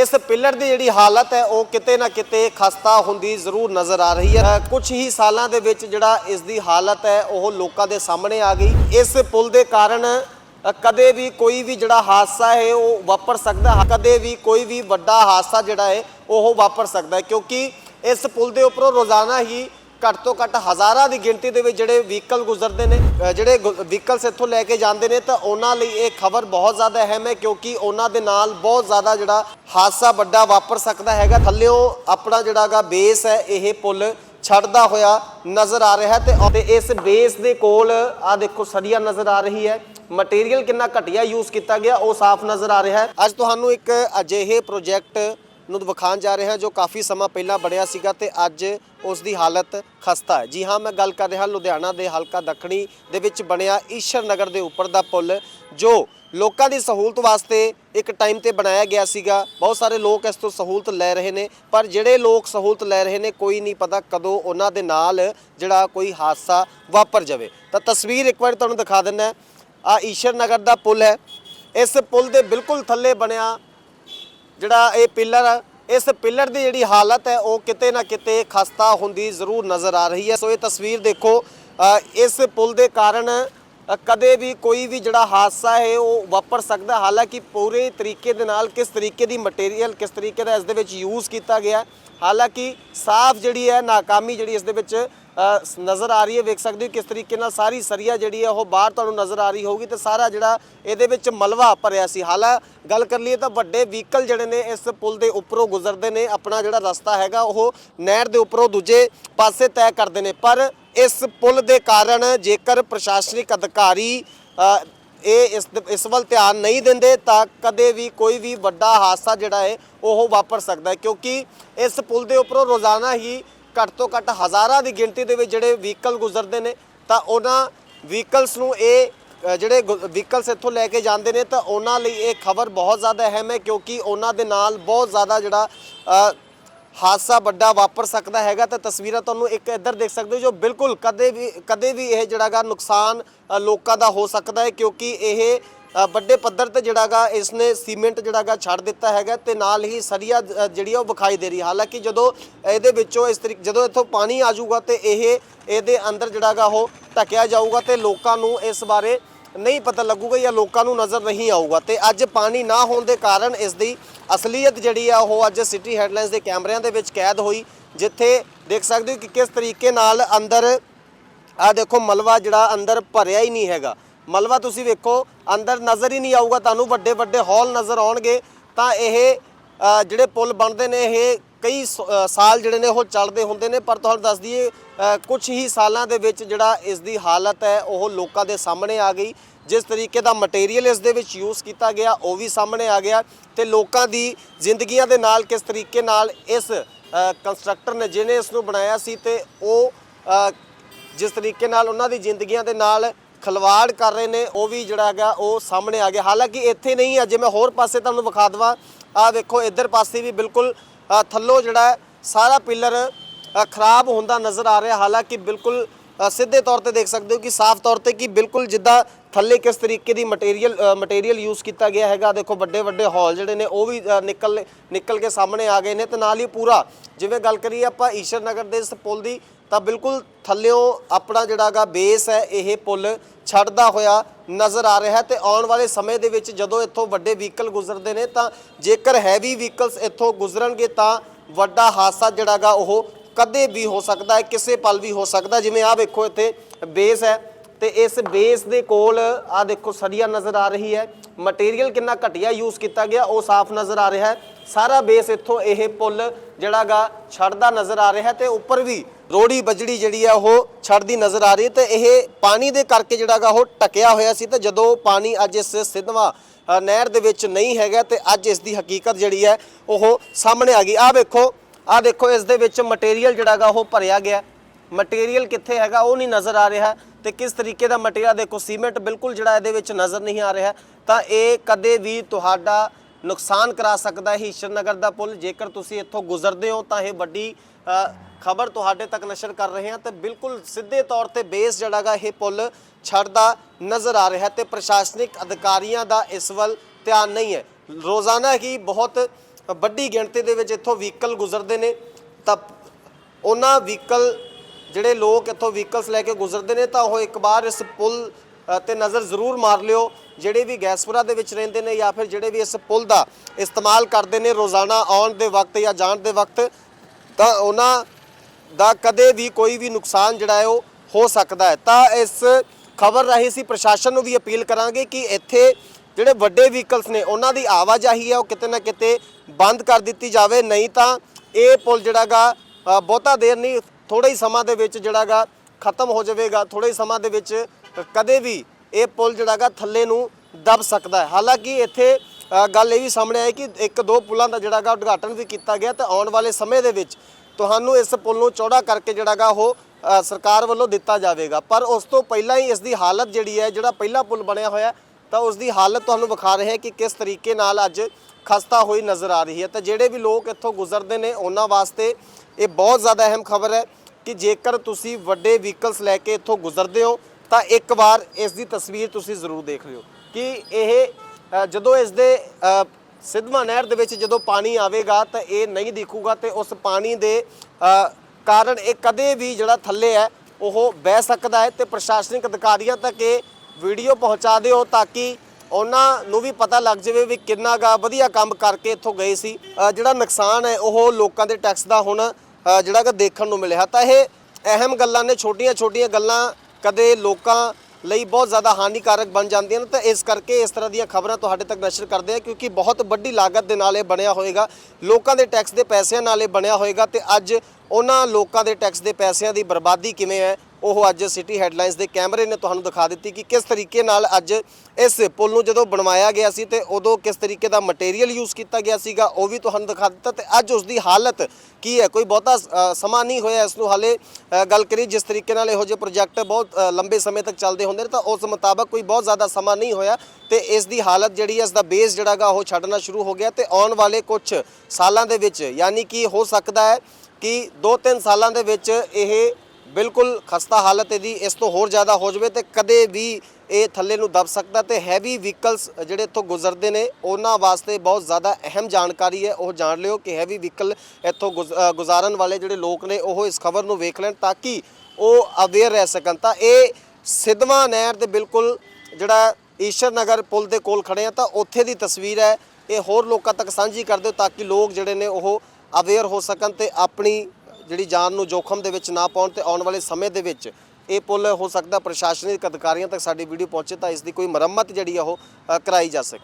ਇਸ ਪਿੱਲਰ ਦੀ ਜਿਹੜੀ ਹਾਲਤ ਹੈ, ਉਹ ਕਿਤੇ ਨਾ ਕਿਤੇ ਖਸਤਾ ਹੁੰਦੀ ਜ਼ਰੂਰ ਨਜ਼ਰ ਆ ਰਹੀ ਹੈ। ਕੁਝ ਹੀ ਸਾਲਾਂ ਦੇ ਵਿੱਚ ਜਿਹੜਾ ਇਸ ਦੀ ਹਾਲਤ ਹੈ, ਉਹ ਲੋਕਾਂ ਦੇ ਸਾਹਮਣੇ ਆ ਗਈ। ਇਸ ਪੁਲ ਦੇ ਕਾਰਨ ਕਦੇ ਵੀ ਕੋਈ ਵੀ ਜਿਹੜਾ ਹਾਦਸਾ ਹੈ, ਉਹ ਵਾਪਰ ਸਕਦਾ ਹੈ। ਕਦੇ ਵੀ ਕੋਈ ਵੀ ਵੱਡਾ ਹਾਦਸਾ ਜਿਹੜਾ ਹੈ, ਉਹ ਵਾਪਰ ਸਕਦਾ ਹੈ। ਕਿਉਂਕਿ ਇਸ ਪੁਲ ਦੇ ਉੱਪਰੋਂ ਰੋਜ਼ਾਨਾ ਹੀ ਘੱਟ ਤੋਂ ਘੱਟ ਹਜ਼ਾਰਾਂ ਦੀ ਗਿਣਤੀ ਦੇ ਵਿੱਚ ਜਿਹੜੇ ਵਹੀਕਲ ਗੁਜ਼ਰਦੇ ਨੇ ਅ, ਜਿਹੜੇ ਵਹੀਕਲਸ ਇੱਥੋਂ ਲੈ ਕੇ ਜਾਂਦੇ ਨੇ ਤਾਂ ਉਹਨਾਂ ਲਈ ਇਹ ਖਬਰ ਬਹੁਤ ਜ਼ਿਆਦਾ ਅਹਿਮ ਹੈ ਕਿਉਂਕਿ ਉਹਨਾਂ ਦੇ ਨਾਲ ਬਹੁਤ ਜ਼ਿਆਦਾ ਜਿਹੜਾ ਹਾਦਸਾ ਵੱਡਾ ਵਾਪਰ ਸਕਦਾ ਹੈਗਾ। ਥੱਲਿਓਂ ਆਪਣਾ ਜਿਹੜਾਗਾ ਬੇਸ ਹੈ ਇਹ ਪੁਲ ਛੱਡਦਾ ਹੋਇਆ ਨਜ਼ਰ ਆ ਰਿਹਾ ਹੈ ਤੇ ਤੇ ਇਸ ਬੇਸ ਦੇ ਕੋਲ ਆ ਦੇਖੋ ਸਰੀਆ ਨਜ਼ਰ ਆ ਰਹੀ ਹੈ। ਮਟੀਰੀਅਲ ਕਿੰਨਾ ਘਟੀਆ ਯੂਜ਼ ਕੀਤਾ ਗਿਆ ਉਹ ਸਾਫ਼ ਨਜ਼ਰ ਆ ਰਿਹਾ ਹੈ। ਅੱਜ ਤੁਹਾਨੂੰ ਇੱਕ ਅਜਿਹੇ ਪ੍ਰੋਜੈਕਟ ਨੂੰ ਵਿਖਾਉਣ ਜਾ ਰਹੇ ਹਾਂ ਜੋ ਕਾਫੀ ਸਮਾਂ ਪਹਿਲਾਂ ਬਣਿਆ ਸੀਗਾ ਤੇ ਅੱਜ ਉਸ ਦੀ ਹਾਲਤ ਖਸਤਾ ਹੈ। ਜੀ ਹਾਂ, ਮੈਂ ਗੱਲ ਕਰ ਰਿਹਾ ਲੁਧਿਆਣਾ ਦੇ ਹਲਕਾ ਦੱਖਣੀ ਦੇ ਵਿੱਚ ਬਣਿਆ ਈਸ਼ਰ ਨਗਰ ਦੇ ਉੱਪਰ ਦਾ ਪੁਲ, ਜੋ ਲੋਕਾਂ ਦੀ ਸਹੂਲਤ ਵਾਸਤੇ ਇੱਕ ਟਾਈਮ ਤੇ ਬਣਾਇਆ ਗਿਆ ਸੀਗਾ। ਬਹੁਤ ਸਾਰੇ ਲੋਕ ਇਸ ਤੋਂ ਸਹੂਲਤ ਲੈ ਰਹੇ ਨੇ, ਪਰ ਜਿਹੜੇ ਲੋਕ ਸਹੂਲਤ ਲੈ ਰਹੇ ਨੇ, ਕੋਈ ਨਹੀਂ ਪਤਾ ਕਦੋਂ ਉਹਨਾਂ ਦੇ ਨਾਲ ਜਿਹੜਾ ਕੋਈ ਹਾਦਸਾ ਵਾਪਰ ਜਾਵੇ। ਤਾਂ ਤਸਵੀਰ ਇੱਕ ਵਾਰ ਤੁਹਾਨੂੰ ਦਿਖਾ ਦਿੰਦਾ ਆ ਈਸ਼ਰ ਨਗਰ ਦਾ ਪੁਲ ਹੈ। ਇਸ ਪੁਲ ਦੇ ਬਿਲਕੁਲ ਥੱਲੇ ਬਣਿਆ ਜਿਹੜਾ ਇਹ ਪਿੱਲਰ ਇਸ ਪਿੱਲਰ ਦੀ ਜਿਹੜੀ ਹਾਲਤ ਹੈ, ਉਹ ਕਿਤੇ ਨਾ ਕਿਤੇ ਖਸਤਾ ਹੁੰਦੀ ਜ਼ਰੂਰ ਨਜ਼ਰ ਆ ਰਹੀ ਹੈ। ਸੋ ਇਹ ਤਸਵੀਰ ਦੇਖੋ ਇਸ ਪੁਲ ਦੇ ਕਾਰਨ ਕਦੇ ਵੀ ਕੋਈ ਵੀ ਜਿਹੜਾ ਹਾਦਸਾ ਹੈ, ਉਹ ਵਾਪਰ ਸਕਦਾ ਹਾਲਾਂਕਿ ਪੂਰੇ ਤਰੀਕੇ ਦੇ ਨਾਲ ਕਿਸ ਤਰੀਕੇ ਦੀ ਮਟੀਰੀਅਲ ਕਿਸ ਤਰੀਕੇ ਦਾ ਇਸ ਦੇ ਵਿੱਚ ਯੂਜ਼ ਕੀਤਾ ਗਿਆ ਹਾਲਾਂਕਿ ਸਾਫ਼ ਜਿਹੜੀ ਹੈ, ਨਾਕਾਮੀ ਜਿਹੜੀ ਇਸ ਦੇ ਵਿੱਚ ਨਜ਼ਰ ਆ ਰਹੀ ਹੈ, ਵੇਖ ਸਕਦੇ ਹੋ ਕਿਸ ਤਰੀਕੇ ਨਾਲ ਸਾਰੀ ਸਰੀਆ ਜਿਹੜੀ ਹੈ, ਉਹ ਬਾਹਰ ਤੁਹਾਨੂੰ ਨਜ਼ਰ ਆ ਰਹੀ ਹੋਊਗੀ ਤੇ ਸਾਰਾ ਜਿਹੜਾ ਇਹਦੇ ਵਿੱਚ ਮਲਵਾ ਭਰਿਆ ਸੀ। ਹਾਲਾ ਗੱਲ ਕਰ ਲਈਏ ਤਾਂ ਵੱਡੇ ਵਹੀਕਲ ਜਿਹੜੇ ਨੇ, ਇਸ ਪੁਲ ਦੇ ਉੱਪਰੋਂ ਗੁਜ਼ਰਦੇ ਨੇ, ਆਪਣਾ ਜਿਹੜਾ ਰਸਤਾ ਹੈਗਾ, ਉਹ ਨਹਿਰ ਦੇ ਉੱਪਰੋਂ ਦੂਜੇ ਪਾਸੇ ਤੈਅ ਕਰਦੇ ਨੇ। ਪਰ ਇਸ ਪੁਲ ਦੇ ਕਾਰਨ ਜੇਕਰ ਪ੍ਰਸ਼ਾਸਨਿਕ ਅਧਿਕਾਰੀ ਇਹ ਇਸ ਇਸ ਵੱਲ ਧਿਆਨ ਨਹੀਂ ਦਿੰਦੇ, ਤਾਂ ਕਦੇ ਵੀ ਕੋਈ ਵੀ ਵੱਡਾ ਹਾਦਸਾ ਜਿਹੜਾ ਹੈ, ਉਹ ਵਾਪਰ ਸਕਦਾ ਹੈ। ਕਿਉਂਕਿ ਇਸ ਪੁਲ ਦੇ ਉੱਪਰੋਂ ਰੋਜ਼ਾਨਾ ਹੀ ਘੱਟ ਤੋਂ ਘੱਟ ਹਜ਼ਾਰਾਂ ਦੀ ਗਿਣਤੀ ਦੇ ਵਿੱਚ ਜਿਹੜੇ ਵਹੀਕਲ ਗੁਜ਼ਰਦੇ ਨੇ ਤਾਂ ਉਹਨਾਂ ਵਹੀਕਲਸ ਨੂੰ ਇਹ ਅ, ਜਿਹੜੇ ਵਹੀਕਲਸ ਇੱਥੋਂ ਲੈ ਕੇ ਜਾਂਦੇ ਨੇ ਤਾਂ ਉਹਨਾਂ ਲਈ ਇਹ ਖਬਰ ਬਹੁਤ ਜ਼ਿਆਦਾ ਅਹਿਮ ਹੈ ਕਿਉਂਕਿ ਉਹਨਾਂ ਦੇ ਨਾਲ ਬਹੁਤ ਜ਼ਿਆਦਾ ਜਿਹੜਾ ਹਾਦਸਾ ਵੱਡਾ ਵਾਪਰ ਸਕਦਾ ਹੈਗਾ। ਤਾਂ ਤਸਵੀਰਾਂ ਤੁਹਾਨੂੰ ਇੱਕ ਇੱਧਰ ਦੇਖ ਸਕਦੇ ਹੋ ਜੋ ਬਿਲਕੁਲ ਕਦੇ ਵੀ ਕਦੇ ਵੀ ਇਹ ਜਿਹੜਾਗਾ ਨੁਕਸਾਨ ਲੋਕਾਂ ਦਾ ਹੋ ਸਕਦਾ ਹੈ ਕਿਉਂਕਿ ਇਹ ਵੱਡੇ ਪੱਧਰ ਤੇ ਜਿਹੜਾਗਾ ਇਸਨੇ ਸੀਮੈਂਟ ਜਿਹੜਾਗਾ ਛੱਡ ਦਿੱਤਾ ਹੈਗਾ ਤੇ ਨਾਲ ਹੀ ਸਰੀਆ ਜਿਹੜੀ ਆ ਉਹ ਵਿਖਾਈ ਦੇ ਰਹੀ ਹਾਲਾਂਕਿ ਜਦੋਂ ਇਹਦੇ ਵਿੱਚੋਂ ਇਸ ਤਰੀਕੇ, ਜਦੋਂ ਇੱਥੋਂ ਪਾਣੀ ਆ ਜਾਊਗਾ ਤੇ ਇਹ, ਇਹਦੇ ਅੰਦਰ ਜਿਹੜਾਗਾ ਉਹ ਢਕਿਆ ਜਾਊਗਾ ਤੇ ਲੋਕਾਂ ਨੂੰ ਇਸ ਬਾਰੇ ਨਹੀਂ ਪਤਾ ਲੱਗੂਗਾ ਜਾਂ ਲੋਕਾਂ ਨੂੰ ਨਜ਼ਰ ਨਹੀਂ ਆਊਗਾ। ਤੇ ਅੱਜ ਪਾਣੀ ਨਾ ਹੋਣ ਦੇ ਕਾਰਨ ਇਸ ਦੀ ਅਸਲੀਅਤ ਜਿਹੜੀ ਆ ਉਹ ਅੱਜ ਸਿਟੀ ਹੈਡਲਾਈਨਸ ਦੇ ਕੈਮਰਿਆਂ ਦੇ ਵਿੱਚ ਕੈਦ ਹੋਈ, ਜਿੱਥੇ ਦੇਖ ਸਕਦੇ ਹੋ ਕਿ ਕਿਸ ਤਰੀਕੇ ਨਾਲ ਅੰਦਰ ਆ ਦੇਖੋ ਮਲਵਾ ਜਿਹੜਾ ਅੰਦਰ ਭਰਿਆ ਹੀ ਨਹੀਂ ਹੈਗਾ। ਮਲਵਾ ਤੁਸੀਂ ਵੇਖੋ, ਅੰਦਰ ਨਜ਼ਰ ਹੀ ਨਹੀਂ ਆਊਗਾ, ਤੁਹਾਨੂੰ ਵੱਡੇ ਵੱਡੇ ਹਾਲ ਨਜ਼ਰ ਆਉਣਗੇ। ਤਾਂ ਇਹ ਜਿਹੜੇ ਪੁਲ ਬਣਦੇ ਨੇ, ਇਹ ਕਈ ਸ- ਸਾਲ ਜਿਹੜੇ ਨੇ ਉਹ ਚੱਲਦੇ ਹੁੰਦੇ ਨੇ, ਪਰ ਤੁਹਾਨੂੰ ਦੱਸ ਦਈਏ ਕੁਝ ਹੀ ਸਾਲਾਂ ਦੇ ਵਿੱਚ ਜਿਹੜਾ ਇਸ ਦੀ ਹਾਲਤ ਹੈ, ਉਹ ਲੋਕਾਂ ਦੇ ਸਾਹਮਣੇ ਆ ਗਈ। ਜਿਸ ਤਰੀਕੇ ਦਾ ਮਟੀਰੀਅਲ ਇਸ ਦੇ ਵਿੱਚ ਯੂਜ਼ ਕੀਤਾ ਗਿਆ, ਉਹ ਵੀ ਸਾਹਮਣੇ ਆ ਗਿਆ। ਤੇ ਲੋਕਾਂ ਦੀ ਜ਼ਿੰਦਗੀਆਂ ਦੇ ਨਾਲ ਕਿਸ ਤਰੀਕੇ ਨਾਲ ਇਸ ਕੰਸਟਰਕਟਰ ਨੇ ਜਿਹਨੇ ਇਸ ਨੂੰ ਬਣਾਇਆ ਸੀ ਤੇ ਉਹ ਜਿਸ ਤਰੀਕੇ ਨਾਲ ਉਹਨਾਂ ਦੀ ਜ਼ਿੰਦਗੀਆਂ ਦੇ ਨਾਲ ਖਲਵਾੜ ਕਰ ਰਹੇ ਨੇ ਉਹ ਵੀ ਜਿਹੜਾ ਹੈਗਾ ਉਹ ਸਾਹਮਣੇ ਆ ਗਿਆ। ਹਾਲਾਂਕਿ ਇੱਥੇ ਨਹੀਂ ਹੈ ਜੇ ਮੈਂ ਹੋਰ ਪਾਸੇ ਤੁਹਾਨੂੰ ਵਿਖਾ ਦਵਾਂ ਆ ਦੇਖੋ ਇੱਧਰ ਪਾਸੇ ਵੀ ਬਿਲਕੁਲ ਅ, ਥੱਲੋਂ ਜਿਹੜਾ ਸਾਰਾ ਪਿੱਲਰ ਖਰਾਬ ਹੁੰਦਾ ਨਜ਼ਰ ਆ ਰਿਹਾ। ਹਾਲਾਂਕਿ ਬਿਲਕੁਲ ਸਿੱਧੇ ਤੌਰ ਤੇ ਦੇਖ ਸਕਦੇ ਹੋ ਕਿ ਸਾਫ਼ ਤੌਰ ਤੇ ਕਿ ਬਿਲਕੁਲ ਜਿੱਦਾਂ ਥੱਲੇ ਕਿਸ ਤਰੀਕੇ ਦੀ ਮਟੀਰੀਅਲ ਮਟੀਰੀਅਲ ਯੂਜ਼ ਕੀਤਾ ਗਿਆ ਹੈਗਾ। ਦੇਖੋ ਵੱਡੇ ਵੱਡੇ ਹਾਲ ਜਿਹੜੇ ਨੇ ਉਹ ਵੀ ਅ, ਨਿਕਲ ਨਿਕਲ ਕੇ ਸਾਹਮਣੇ ਆ ਗਏ ਨੇ ਤੇ ਨਾਲ ਹੀ ਪੂਰਾ ਜਿਵੇਂ ਗੱਲ ਕਰੀਏ ਆਪਾਂ ਈਸ਼ਰ ਨਗਰ ਦੇ ਇਸ ਪੁਲ ਦੀ ਤਾਂ ਬਿਲਕੁਲ ਥੱਲਿਓ ਆਪਣਾ ਜਿਹੜਾਗਾ ਬੇਸ ਹੈ, ਇਹ ਪੁਲ ਛੱਡਦਾ ਹੋਇਆ ਨਜ਼ਰ ਆ ਰਿਹਾ ਹੈ ਤੇ ਆਉਣ ਵਾਲੇ ਸਮੇਂ ਦੇ ਵਿੱਚ ਜਦੋਂ ਇੱਥੋਂ ਵੱਡੇ ਵਹੀਕਲ ਗੁਜ਼ਰਦੇ ਨੇ ਤਾਂ ਜੇਕਰ ਹੈਵੀ ਵਹੀਕਲਸ ਇੱਥੋਂ ਗੁਜ਼ਰਨਗੇ ਤਾਂ ਵੱਡਾ ਹਾਦਸਾ ਜਿਹੜਾਗਾ ਉਹ ਕਦੇ ਵੀ ਹੋ ਸਕਦਾ ਹੈ, ਕਿਸੇ ਪਲ ਵੀ ਹੋ ਸਕਦਾ ਜਿਵੇਂ ਆਹ ਵੇਖੋ ਇੱਥੇ ਬੇਸ ਹੈ ਤੇ ਇਸ ਬੇਸ ਦੇ ਕੋਲ ਆ ਦੇਖੋ ਸੜੀਆਂ ਨਜ਼ਰ ਆ ਰਹੀ ਹੈ। ਮਟੀਰੀਅਲ ਕਿੰਨਾ ਘਟੀਆ ਯੂਜ਼ ਕੀਤਾ ਗਿਆ, ਉਹ ਸਾਫ਼ ਨਜ਼ਰ ਆ ਰਿਹਾ ਹੈ। ਸਾਰਾ ਬੇਸ ਇੱਥੋਂ ਇਹ ਪੁੱਲ ਜਿਹੜਾਗਾ ਛੱਡਦਾ ਨਜ਼ਰ ਆ ਰਿਹਾ ਹੈ ਤੇ ਉੱਪਰ ਵੀ ਰੋੜੀ ਬਜੜੀ ਜਿਹੜੀ ਆ ਉਹ ਛੱਡਦੀ ਨਜ਼ਰ ਆ ਰਹੀ ਹੈ ਤੇ ਇਹ ਪਾਣੀ ਦੇ ਕਰਕੇ ਜਿਹੜਾਗਾ ਉਹ ਟਕਿਆ ਹੋਇਆ ਸੀ ਤੇ ਜਦੋਂ ਪਾਣੀ ਅੱਜ ਇਸ ਸਿੱਧਵਾਂ ਨਹਿਰ ਦੇ ਵਿੱਚ ਨਹੀਂ ਹੈਗਾ ਤੇ ਅੱਜ ਇਸ ਦੀ ਹਕੀਕਤ ਜਿਹੜੀ ਹੈ ਉਹ ਸਾਹਮਣੇ ਆ ਗਈ। ਆਹ ਵੇਖੋ, ਆਹ ਦੇਖੋ, ਇਸ ਦੇ ਵਿੱਚ ਮਟੀਰੀਅਲ ਜਿਹੜਾਗਾ ਉਹ ਭਰਿਆ ਗਿਆ। ਮਟੀਰੀਅਲ ਕਿੱਥੇ ਹੈਗਾ ਉਹ ਨਹੀਂ ਨਜ਼ਰ ਆ ਰਿਹਾ ਤੇ ਕਿਸ ਤਰੀਕੇ ਦਾ ਮਟੀਰੀਅਲ ਦੇਖੋ ਸੀਮੈਂਟ ਬਿਲਕੁਲ ਜਿਹੜਾ ਇਹਦੇ ਵਿੱਚ ਨਜ਼ਰ ਨਹੀਂ ਆ ਰਿਹਾ। ਤਾਂ ਇਹ ਕਦੇ ਵੀ ਤੁਹਾਡਾ ਨੁਕਸਾਨ ਕਰਾ ਸਕਦਾ ਹੈ ਈਸ਼ਰ ਨਗਰ ਦਾ ਪੁਲ। ਜੇਕਰ ਤੁਸੀਂ ਇੱਥੋਂ ਗੁਜ਼ਰਦੇ ਹੋ, ਤਾਂ ਇਹ ਵੱਡੀ ਖਬਰ ਤੁਹਾਡੇ ਤੱਕ ਨਸ਼ਰ ਕਰ ਰਹੇ ਹਾਂ ਤੇ ਬਿਲਕੁਲ ਸਿੱਧੇ ਤੌਰ ਤੇ ਬੇਸ ਜਿਹੜਾਗਾ ਇਹ ਪੁਲ ਛੱਡਦਾ ਨਜ਼ਰ ਆ ਰਿਹਾ ਤੇ ਪ੍ਰਸ਼ਾਸਨਿਕ ਅਧਿਕਾਰੀਆਂ ਦਾ ਇਸ ਵੱਲ ਧਿਆਨ ਨਹੀਂ ਹੈ। ਰੋਜ਼ਾਨਾ ਹੀ ਬਹੁਤ ਵੱਡੀ ਗਿਣਤੀ ਦੇ ਵਿੱਚ ਇੱਥੋਂ ਵਹੀਕਲ ਗੁਜ਼ਰਦੇ ਨੇ। ਤਾਂ ਉਹਨਾਂ ਵਹੀਕਲ, ਜਿਹੜੇ ਲੋਕ ਇੱਥੋਂ ਵਹੀਕਲਸ ਲੈ ਕੇ ਗੁਜ਼ਰਦੇ ਨੇ, ਤਾਂ ਉਹ ਇੱਕ ਵਾਰ ਇਸ ਪੁਲ ਤੇ ਨਜ਼ਰ ਜ਼ਰੂਰ ਮਾਰ ਲਿਓ। ਜਿਹੜੇ ਵੀ ਗੈਸਪੁਰਾ ਦੇ ਵਿੱਚ ਰਹਿੰਦੇ ਨੇ ਜਾਂ ਫਿਰ ਜਿਹੜੇ ਵੀ ਇਸ ਪੁਲ ਦਾ ਇਸਤੇਮਾਲ ਕਰਦੇ ਨੇ ਰੋਜ਼ਾਨਾ ਆਉਣ ਦੇ ਵਕਤ ਜਾਂ ਜਾਣ ਦੇ ਵਕਤ ਤਾਂ ਉਹਨਾਂ ਦਾ ਕਦੇ ਵੀ ਕੋਈ ਵੀ ਨੁਕਸਾਨ ਜਿਹੜਾ ਹੈ ਉਹ ਹੋ ਸਕਦਾ ਹੈ। ਤਾਂ ਇਸ ਖਬਰ ਰਾਹੀਂ ਸੀ ਪ੍ਰਸ਼ਾਸਨ ਨੂੰ ਵੀ ਅਪੀਲ ਕਰਾਂਗੇ ਕਿ ਇੱਥੇ ਜਿਹੜੇ ਵੱਡੇ ਵਹੀਕਲਸ ਨੇ ਉਹਨਾਂ ਦੀ ਆਵਾਜਾਈ ਹੈ ਉਹ ਕਿਤੇ ਨਾ ਕਿਤੇ ਬੰਦ ਕਰ ਦਿੱਤੀ ਜਾਵੇ। ਨਹੀਂ ਤਾਂ ਇਹ ਪੁਲ ਜਿਹੜਾਗਾ ਅ, ਬਹੁਤਾ ਦੇਰ ਨਹੀਂ ਥੋੜਾ ਹੀ ਸਮਾਂ ਦੇ ਵਿੱਚ ਜਿਹੜਾਗਾ ਖਤਮ ਹੋ ਜਾਵੇਗਾ। ਥੋੜੇ ਹੀ ਸਮਾਂ ਦੇ ਵਿੱਚ ਕਦੇ ਵੀ ਇਹ ਪੁਲ ਜਿਹੜਾਗਾ ਥੱਲੇ ਨੂੰ ਦਬ ਸਕਦਾ ਹੈ। ਹਾਲਾਂਕਿ ਇੱਥੇ ਗੱਲ ਇਹ ਵੀ ਸਾਹਮਣੇ ਆਈ ਕਿ ਇੱਕ ਦੋ ਪੁਲਾਂ ਦਾ ਜਿਹੜਾਗਾ ਉਦਘਾਟਨ ਵੀ ਕੀਤਾ ਗਿਆ ਤੇ ਆਉਣ ਵਾਲੇ ਸਮੇਂ ਦੇ ਵਿੱਚ ਤੁਹਾਨੂੰ ਇਸ ਪੁਲ ਨੂੰ ਚੌੜਾ ਕਰਕੇ ਜਿਹੜਾਗਾ ਉਹ ਸਰਕਾਰ ਵੱਲੋਂ ਦਿੱਤਾ ਜਾਵੇਗਾ। ਪਰ ਉਸ ਤੋਂ ਪਹਿਲਾਂ ਹੀ ਇਸ ਦੀ ਹਾਲਤ ਜਿਹੜੀ ਹੈ, ਜਿਹੜਾ ਪਹਿਲਾ ਪੁਲ ਬਣਿਆ ਹੋਇਆ ਤਾਂ ਉਸ ਦੀ ਹਾਲਤ ਤੁਹਾਨੂੰ ਵਿਖਾ ਰਹੇ ਹਾਂ ਕਿ ਕਿਸ ਤਰੀਕੇ ਨਾਲ ਅੱਜ ਖਸਤਾ ਹੋਈ ਨਜ਼ਰ ਆ ਰਹੀ ਹੈ। ਤਾਂ ਜਿਹੜੇ ਵੀ ਲੋਕ ਇੱਥੋਂ ਗੁਜ਼ਰਦੇ ਨੇ, ਉਹਨਾਂ ਵਾਸਤੇ ਇਹ ਬਹੁਤ ਜ਼ਿਆਦਾ ਅਹਿਮ ਖਬਰ ਹੈ ਕਿ ਜੇਕਰ ਤੁਸੀਂ ਵੱਡੇ ਵਹੀਕਲਸ ਲੈ ਕੇ ਇੱਥੋਂ ਗੁਜ਼ਰਦੇ ਹੋ ਤਾਂ ਇੱਕ ਵਾਰ ਇਸ ਦੀ ਤਸਵੀਰ ਤੁਸੀਂ ਜ਼ਰੂਰ ਦੇਖ ਲਿਓ ਕਿ ਇਹ ਜਦੋਂ ਇਸ ਦੇ ਅ, ਸਿੱਧਵਾਂ ਨਹਿਰ ਦੇ ਵਿੱਚ ਜਦੋਂ ਪਾਣੀ ਆਵੇਗਾ ਤਾਂ ਇਹ ਨਹੀਂ ਦਿਖੂਗਾ ਤੇ ਉਸ ਪਾਣੀ ਦੇ ਕਾਰਨ ਇਹ ਕਦੇ ਵੀ ਜਿਹੜਾ ਥੱਲੇ ਹੈ ਉਹ ਬਹਿ ਸਕਦਾ ਹੈ ਤੇ ਪ੍ਰਸ਼ਾਸਨਿਕ ਅਧਿਕਾਰੀਆਂ ਤੱਕ ਇਹ ਵੀਡੀਓ ਪਹੁੰਚਾ ਦਿਓ ਤਾਂ ਕਿ ਉਹਨਾਂ ਨੂੰ ਵੀ ਪਤਾ ਲੱਗ ਜਾਵੇ ਵੀ ਕਿੰਨਾ ਗਾ ਵਧੀਆ ਕੰਮ ਕਰਕੇ ਇੱਥੋਂ ਗਏ ਸੀ। ਜਿਹੜਾ ਨੁਕਸਾਨ ਹੈ ਉਹ ਲੋਕਾਂ ਦੇ ਟੈਕਸ ਦਾ ਹੁਣ ਜਿਹੜਾ ਕਿ ਦੇਖਣ ਨੂੰ ਮਿਲਿਆ। ਤਾਂ ਇਹ ਅਹਿਮ ਗੱਲਾਂ ਨੇ ਛੋਟੀਆਂ-ਛੋਟੀਆਂ ਗੱਲਾਂ ਕਦੇ ਲੋਕਾਂ ਲਈ ਬਹੁਤ ਜ਼ਿਆਦਾ ਹਾਨੀਕਾਰਕ ਬਣ ਜਾਂਦੀਆਂ ਨੇ, ਤਾਂ ਇਸ ਕਰਕੇ ਇਸ ਤਰ੍ਹਾਂ ਦੀਆਂ ਖਬਰਾਂ ਤੁਹਾਡੇ ਤੱਕ ਨਸ਼ਰ ਕਰਦੇ ਆ, ਕਿਉਂਕਿ ਬਹੁਤ ਵੱਡੀ ਲਾਗਤ ਦੇ ਨਾਲ ਇਹ ਬਣਿਆ ਹੋਏਗਾ। ਲੋਕਾਂ ਦੇ ਟੈਕਸ ਦੇ ਪੈਸਿਆਂ ਨਾਲ ਇਹ ਬਣਿਆ ਹੋਏਗਾ ਤੇ ਅੱਜ ਉਹਨਾਂ ਲੋਕਾਂ ਦੇ ਟੈਕਸ ਦੇ ਪੈਸਿਆਂ ਦੀ ਬਰਬਾਦੀ ਕਿਵੇਂ ਹੈ ਉਹ ਅੱਜ ਸਿਟੀ ਹੈਡਲਾਈਨਸ ਦੇ ਕੈਮਰੇ ਨੇ ਤੁਹਾਨੂੰ ਦਿਖਾ ਦਿੱਤੀ ਕਿ ਕਿਸ ਤਰੀਕੇ ਨਾਲ ਅੱਜ ਇਸ ਪੁਲ ਨੂੰ ਜਦੋਂ ਬਣਵਾਇਆ ਗਿਆ ਸੀ ਤੇ ਉਦੋਂ ਕਿਸ ਤਰੀਕੇ ਦਾ ਮਟੀਰੀਅਲ ਯੂਜ਼ ਕੀਤਾ ਗਿਆ ਸੀਗਾ, ਉਹ ਵੀ ਤੁਹਾਨੂੰ ਦਿਖਾ ਦਿੱਤਾ ਤੇ ਅੱਜ ਉਸ ਦੀ ਹਾਲਤ ਕੀ ਹੈ? ਕੋਈ ਬਹੁਤਾ ਸਮਾਂ ਨਹੀਂ ਹੋਇਆ ਇਸ ਨੂੰ ਹਾਲੇ। ਗੱਲ ਕਰੀ ਜਿਸ ਤਰੀਕੇ ਨਾਲ ਇਹੋ ਜਿਹੇ ਪ੍ਰੋਜੈਕਟ ਬਹੁਤ ਲੰਬੇ ਸਮੇਂ ਤੱਕ ਚੱਲਦੇ ਹੁੰਦੇ ਨੇ ਤਾਂ ਉਸ ਮੁਤਾਬਕ ਕੋਈ ਬਹੁਤ ਜ਼ਿਆਦਾ ਸਮਾਂ ਨਹੀਂ ਹੋਇਆ ਤੇ ਇਸ ਦੀ ਹਾਲਤ ਜਿਹੜੀ ਹੈ, ਇਸ ਦਾ ਬੇਸ ਜਿਹੜਾਗਾ ਉਹ ਛੱਡਣਾ ਸ਼ੁਰੂ ਹੋ ਗਿਆ ਤੇ ਆਉਣ ਵਾਲੇ ਕੁਝ ਸਾਲਾਂ ਦੇ ਵਿੱਚ, ਯਾਨੀ ਕਿ ਹੋ ਸਕਦਾ ਹੈ ਕਿ 2-3 ਸਾਲਾਂ ਦੇ ਵਿੱਚ ਇਹ ਬਿਲਕੁਲ ਖਸਤਾ ਹਾਲਤ ਇਹਦੀ, ਇਸ ਤੋਂ ਹੋਰ ਜ਼ਿਆਦਾ ਹੋ ਜਾਵੇ ਤੇ ਕਦੇ ਵੀ ਇਹ ਥੱਲੇ ਨੂੰ ਦਬ ਸਕਦਾ ਤੇ ਹੈਵੀ ਵਹੀਕਲਸ ਜਿਹੜੇ ਇੱਥੋਂ ਗੁਜ਼ਰਦੇ ਨੇ, ਉਹਨਾਂ ਵਾਸਤੇ ਬਹੁਤ ਜ਼ਿਆਦਾ ਅਹਿਮ ਜਾਣਕਾਰੀ ਹੈ। ਉਹ ਜਾਣ ਲਿਓ ਕਿ ਹੈਵੀ ਵਹੀਕਲ ਇੱਥੋਂ ਗੁਜ਼- ਗੁਜ਼ਾਰਨ ਵਾਲੇ ਜਿਹੜੇ ਲੋਕ ਨੇ, ਉਹ ਇਸ ਖਬਰ ਨੂੰ ਵੇਖ ਲੈਣ ਤਾਂ ਕਿ ਉਹ ਅਵੇਅਰ ਰਹਿ ਸਕਣ। ਤਾਂ ਇਹ ਸਿੱਧਵਾਂ ਨਹਿਰ ਦੇ ਬਿਲਕੁਲ ਜਿਹੜਾ ਈਸ਼ਰ ਨਗਰ ਪੁਲ ਦੇ ਕੋਲ ਖੜੇ ਆ, ਤਾਂ ਉੱਥੇ ਦੀ ਤਸਵੀਰ ਹੈ। ਇਹ ਹੋਰ ਲੋਕਾਂ ਤੱਕ ਸਾਂਝੀ ਕਰ ਦਿਓ ਤਾਂ ਕਿ ਲੋਕ ਜਿਹੜੇ ਨੇ ਉਹ ਅਵੇਅਰ ਹੋ ਸਕਣ ਤੇ ਆਪਣੀ ਜਿਹੜੀ ਜਾਨ ਨੂੰ ਜੋਖਮ ਦੇ ਵਿੱਚ ਨਾ ਪਾਉਣ ਤੇ ਆਉਣ ਵਾਲੇ ਸਮੇਂ ਦੇ ਵਿੱਚ ਇਹ ਪੁਲ ਹੋ ਸਕਦਾ ਪ੍ਰਸ਼ਾਸਨਿਕ ਅਧਿਕਾਰੀਆਂ ਤੱਕ ਸਾਡੀ ਵੀਡੀਓ ਪਹੁੰਚੇ ਤਾਂ ਇਸ ਦੀ ਕੋਈ ਮੁਰੰਮਤ ਜਿਹੜੀ ਆ ਉਹ ਅ, ਕਰਾਈ ਜਾ ਸਕੇ।